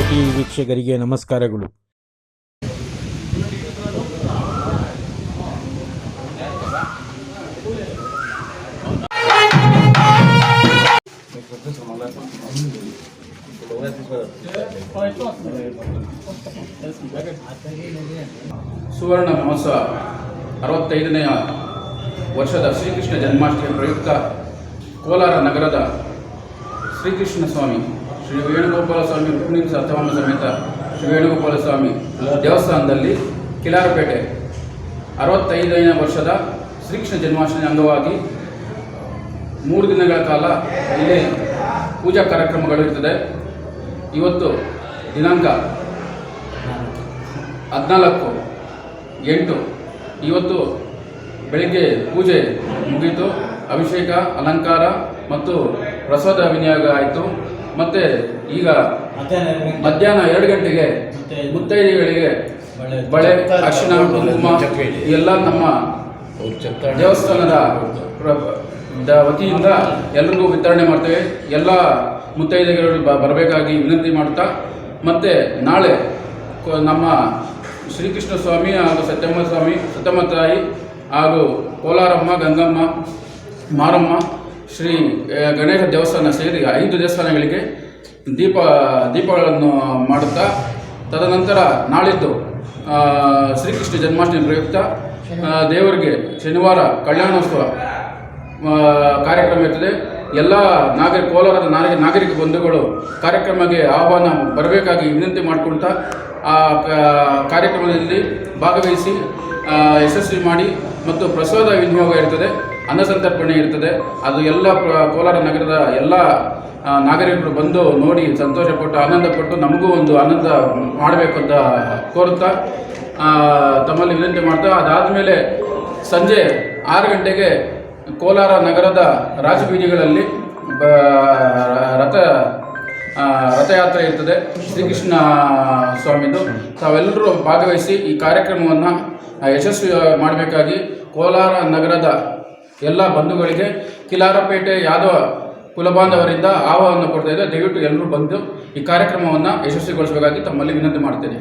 T ವೀಕ್ಷಕರಿಗೆ ನಮಸ್ಕಾರಗಳು. ಸುವರ್ಣ ಮಹೋತ್ಸವ ಅರವತ್ತೈದನೆಯ ವರ್ಷದ ಶ್ರೀಕೃಷ್ಣ ಜನ್ಮಾಷ್ಟಮಿ ಪ್ರಯುಕ್ತ ಕೋಲಾರ ನಗರದ ಶ್ರೀಕೃಷ್ಣ ಸ್ವಾಮಿ ಶ್ರೀ ವೇಣುಗೋಪಾಲ ಸ್ವಾಮಿ ರುಕ್ಮಿಣಿ ಸತ್ಯಭಾಮ ಸಮೇತ ಶ್ರೀ ವೇಣುಗೋಪಾಲ ಸ್ವಾಮಿ ದೇವಸ್ಥಾನದಲ್ಲಿ ಕಿಲಾರಪೇಟೆ ಅರವತ್ತೈದನೇ ವರ್ಷದ ಶ್ರೀಕೃಷ್ಣ ಜನ್ಮಾಷ್ಟಮಿ ಅಂಗವಾಗಿ ಮೂರು ದಿನಗಳ ಕಾಲ ಇಲ್ಲಿ ಪೂಜಾ ಕಾರ್ಯಕ್ರಮಗಳು ಇರ್ತದೆ. ಇವತ್ತು ದಿನಾಂಕ ಹದಿನಾಲ್ಕು ಎಂಟು. ಇವತ್ತು ಬೆಳಿಗ್ಗೆ ಪೂಜೆ ಮುಗಿಯಿತು ಅಭಿಷೇಕ, ಅಲಂಕಾರ ಮತ್ತು ಪ್ರಸಾದ ವಿನಿಯೋಗ ಆಯಿತು. ಮತ್ತು ಈಗ ಮಧ್ಯಾಹ್ನ ಎರಡು ಗಂಟೆಗೆ ಮುತ್ತೈದೆಗಳಿಗೆ ಬಳೆ ಅರಿಶಿನ ಕುಂಕುಮ ಎಲ್ಲ ನಮ್ಮ ದೇವಸ್ಥಾನದ ವತಿಯಿಂದ ಎಲ್ರಿಗೂ ವಿತರಣೆ ಮಾಡ್ತೇವೆ. ಎಲ್ಲ ಮುತ್ತೈದೆಗಳು ಬ- ಬರಬೇಕಾಗಿ ವಿನಂತಿ ಮಾಡ್ತಾ ಮತ್ತೆ ನಾಳೆ ನಮ್ಮ ಶ್ರೀಕೃಷ್ಣ ಸ್ವಾಮಿ ಹಾಗೂ ಸತ್ಯಮ್ಮ ಸ್ವಾಮಿ ಸತ್ಯಮ್ಮ ತಾಯಿ ಹಾಗೂ ಕೋಲಾರಮ್ಮ ಗಂಗಮ್ಮ ಮಾರಮ್ಮ ಶ್ರೀ ಗಣೇಶ ದೇವಸ್ಥಾನ ಸೇರಿ ಐದು ದೇವಸ್ಥಾನಗಳಿಗೆ ದೀಪ, ದೀಪಗಳನ್ನು ಮಾಡುತ್ತಾ, ತದನಂತರ ನಾಳಿದ್ದು ಶ್ರೀಕೃಷ್ಣ ಜನ್ಮಾಷ್ಟಮಿ ಪ್ರಯುಕ್ತ ದೇವರಿಗೆ ಶನಿವಾರ ಕಲ್ಯಾಣೋತ್ಸವ ಕಾರ್ಯಕ್ರಮ ಇರ್ತದೆ. ಎಲ್ಲ ನಾಗರಿಕ ಕೋಲಾರದ ನಾಗರಿಕ ನಾಗರಿಕ ಬಂಧುಗಳು ಕಾರ್ಯಕ್ರಮಕ್ಕೆ ಆಹ್ವಾನ ಬರಬೇಕಾಗಿ ವಿನಂತಿ ಮಾಡಿಕೊಳ್ತಾ, ಆ ಕಾರ್ಯಕ್ರಮದಲ್ಲಿ ಭಾಗವಹಿಸಿ ಯಶಸ್ವಿ ಮಾಡಿ ಮತ್ತು ಪ್ರಸಾದ ವಿನಿಯೋಗ ಇರ್ತದೆ. ಅನ್ನಸಂತರ್ಪಣೆ ಇರ್ತದೆ. ಅದು ಎಲ್ಲ ಕೋಲಾರ ನಗರದ ಎಲ್ಲ ನಾಗರಿಕರು ಬಂದು ನೋಡಿ ಸಂತೋಷಪಟ್ಟು, ಆನಂದಪಟ್ಟು ನಮಗೂ ಒಂದು ಆನಂದ ಮಾಡಬೇಕು ಅಂತ ಕೋರುತ್ತಾ ತಮ್ಮಲ್ಲಿ ವಿನಂತಿ ಮಾಡ್ತಾ, ಅದಾದಮೇಲೆ ಸಂಜೆ ಆರು ಗಂಟೆಗೆ ಕೋಲಾರ ನಗರದ ರಾಜಬೀದಿಗಳಲ್ಲಿ, ಬ- ರಥ ರಥಯಾತ್ರೆ ಇರ್ತದೆ. ಶ್ರೀಕೃಷ್ಣ ಸ್ವಾಮಿದು. ತಾವೆಲ್ಲರೂ ಭಾಗವಹಿಸಿ ಈ ಕಾರ್ಯಕ್ರಮವನ್ನು ಯಶಸ್ವಿ ಮಾಡಬೇಕಾಗಿ ಕೋಲಾರ ನಗರದ ಎಲ್ಲ ಬಂಧುಗಳಿಗೆ ಕಿಲಾರಪೇಟೆ ಯಾದವ ಕುಲಬಾಂಧವರಿಂದ ಆಹ್ವಾನವನ್ನು ಕೊಡ್ತಾ ಇದೆ ದಯವಿಟ್ಟು ಎಲ್ಲರೂ ಬಂದು ಈ ಕಾರ್ಯಕ್ರಮವನ್ನು ಯಶಸ್ವಿಗೊಳಿಸಬೇಕಾಗಿ ತಮ್ಮಲ್ಲಿ ವಿನಂತಿ ಮಾಡ್ತೇನೆ.